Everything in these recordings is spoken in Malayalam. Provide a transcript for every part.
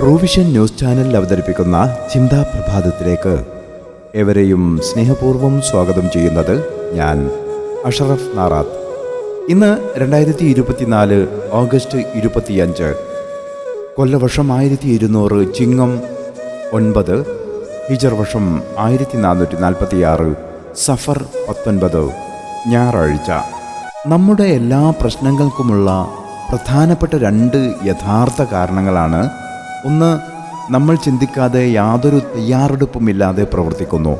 പ്രൂവിഷൻ ന്യൂസ് ചാനലിൽ അവതരിപ്പിക്കുന്ന ചിന്താ പ്രഭാതത്തിലേക്ക് എവരെയും സ്നേഹപൂർവം സ്വാഗതം ചെയ്യുന്നത് ഞാൻ അഷറഫ് നാറാത്ത്. ഇന്ന് രണ്ടായിരത്തി ഇരുപത്തിനാല് ഓഗസ്റ്റ് ഇരുപത്തിയഞ്ച്. കൊല്ലവർഷം ആയിരത്തി ഇരുന്നൂറ് ചിങ്ങം ഒൻപത്. ഹിജർ വർഷം ആയിരത്തി നാനൂറ്റി നാൽപ്പത്തിയാറ് സഫർ പത്തൊൻപത്. ഞായറാഴ്ച. നമ്മുടെ എല്ലാ പ്രശ്നങ്ങൾക്കുമുള്ള പ്രധാനപ്പെട്ട രണ്ട് യഥാർത്ഥ കാരണങ്ങളാണ് ഒന്ന് നമ്മൾ ചിന്തിക്കാതെ യാതൊരു തയ്യാറെടുപ്പുമില്ലാതെ പ്രവർത്തിക്കുന്നു.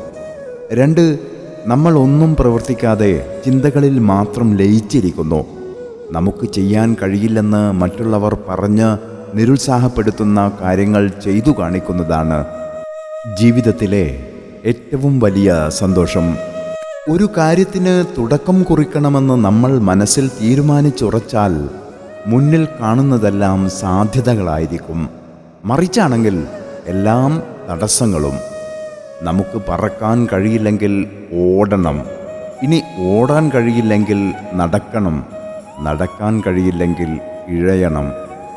രണ്ട് നമ്മൾ ഒന്നും പ്രവർത്തിക്കാതെ ചിന്തകളിൽ മാത്രം ലയിച്ചിരിക്കുന്നു. നമുക്ക് ചെയ്യാൻ കഴിയില്ലെന്ന് മറ്റുള്ളവർ പറഞ്ഞ് നിരുത്സാഹപ്പെടുത്തുന്ന കാര്യങ്ങൾ ചെയ്തു കാണിക്കുന്നതാണ് ജീവിതത്തിലെ ഏറ്റവും വലിയ സന്തോഷം. ഒരു കാര്യത്തിന് തുടക്കം കുറിക്കണമെന്ന് നമ്മൾ മനസ്സിൽ തീരുമാനിച്ചുറച്ചാൽ മുന്നിൽ കാണുന്നതെല്ലാം സാധ്യതകളായിരിക്കും. മറിച്ചാണെങ്കിൽ എല്ലാം തടസ്സങ്ങളും നമുക്ക് പറക്കാൻ കഴിയില്ലെങ്കിൽ ഓടണം. ഇനി ഓടാൻ കഴിയില്ലെങ്കിൽ നടക്കണം. നടക്കാൻ കഴിയില്ലെങ്കിൽ ഇഴയണം.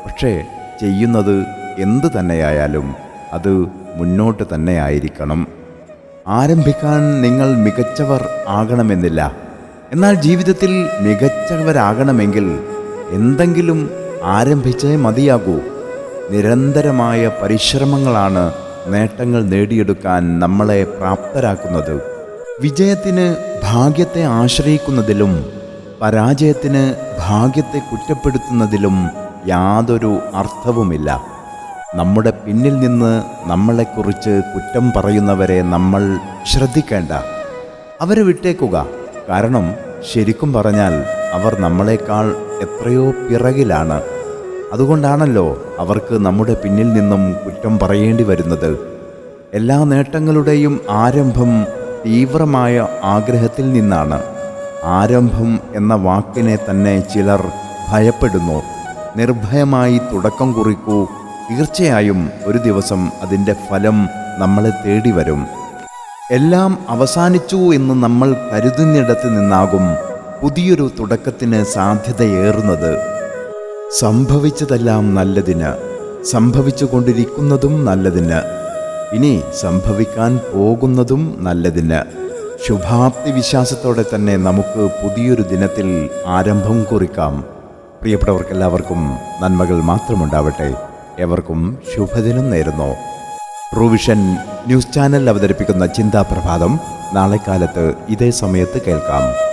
പക്ഷേ ചെയ്യുന്നത് എന്തു തന്നെയായാലും അത് മുന്നോട്ട് തന്നെ ആയിരിക്കണം. ആരംഭിക്കാൻ നിങ്ങൾ മികച്ചവർ ആകണമെന്നില്ല. എന്നാൽ ജീവിതത്തിൽ മികച്ചവരാകണമെങ്കിൽ എന്തെങ്കിലും ആരംഭിച്ചേ മതിയാകൂ. നിരന്തരമായ പരിശ്രമങ്ങളാണ് നേട്ടങ്ങൾ നേടിയെടുക്കാൻ നമ്മളെ പ്രാപ്തരാക്കുന്നത്. വിജയത്തിന് ഭാഗ്യത്തെ ആശ്രയിക്കുന്നതിലും പരാജയത്തിന് ഭാഗ്യത്തെ കുറ്റപ്പെടുത്തുന്നതിലും യാതൊരു അർത്ഥവുമില്ല. നമ്മുടെ പിന്നിൽ നിന്ന് നമ്മളെക്കുറിച്ച് കുറ്റം പറയുന്നവരെ നമ്മൾ ശ്രദ്ധിക്കേണ്ട. അവരെ വിട്ടേക്കുക. കാരണം ശരിക്കും പറഞ്ഞാൽ അവർ നമ്മളെക്കാൾ എത്രയോ പിറകിലാണ്. അതുകൊണ്ടാണല്ലോ അവർക്ക് നമ്മുടെ പിന്നിൽ നിന്നും കുറ്റം പറയേണ്ടി വരുന്നത്. എല്ലാ നേട്ടങ്ങളുടെയും ആരംഭം തീവ്രമായ ആഗ്രഹത്തിൽ നിന്നാണ്. ആരംഭം എന്ന വാക്കിനെ തന്നെ ചിലർ ഭയപ്പെടുന്നു. നിർഭയമായി തുടക്കം കുറിക്കൂ. തീർച്ചയായും ഒരു ദിവസം അതിന്റെ ഫലം നമ്മളെ തേടി വരും. എല്ലാം അവസാനിച്ചു എന്ന് നമ്മൾ കരുതുന്നിടത്ത് നിന്നാകും പുതിയൊരു തുടക്കത്തിന് സാധ്യതയേറുന്നത്. സംഭവിച്ചതെല്ലാം നല്ലതിന് സംഭവിച്ചുകൊണ്ടിരിക്കുന്നതും നല്ലതിന് ഇനി സംഭവിക്കാൻ പോകുന്നതും നല്ലതിന്. ശുഭാപ്തി വിശ്വാസത്തോടെ തന്നെ നമുക്ക് പുതിയൊരു ദിനത്തിൽ ആരംഭം കുറിക്കാം. പ്രിയപ്പെട്ടവർക്കെല്ലാവർക്കും നന്മകൾ മാത്രമുണ്ടാവട്ടെ. എവർക്കും ശുഭദിനം നേരുന്നു. റൂവിഷൻ ന്യൂസ് ചാനൽ അവതരിപ്പിക്കുന്ന ചിന്താ പ്രഭാതം നാളെ കാലത്ത് ഇതേ സമയത്ത് കേൾക്കാം.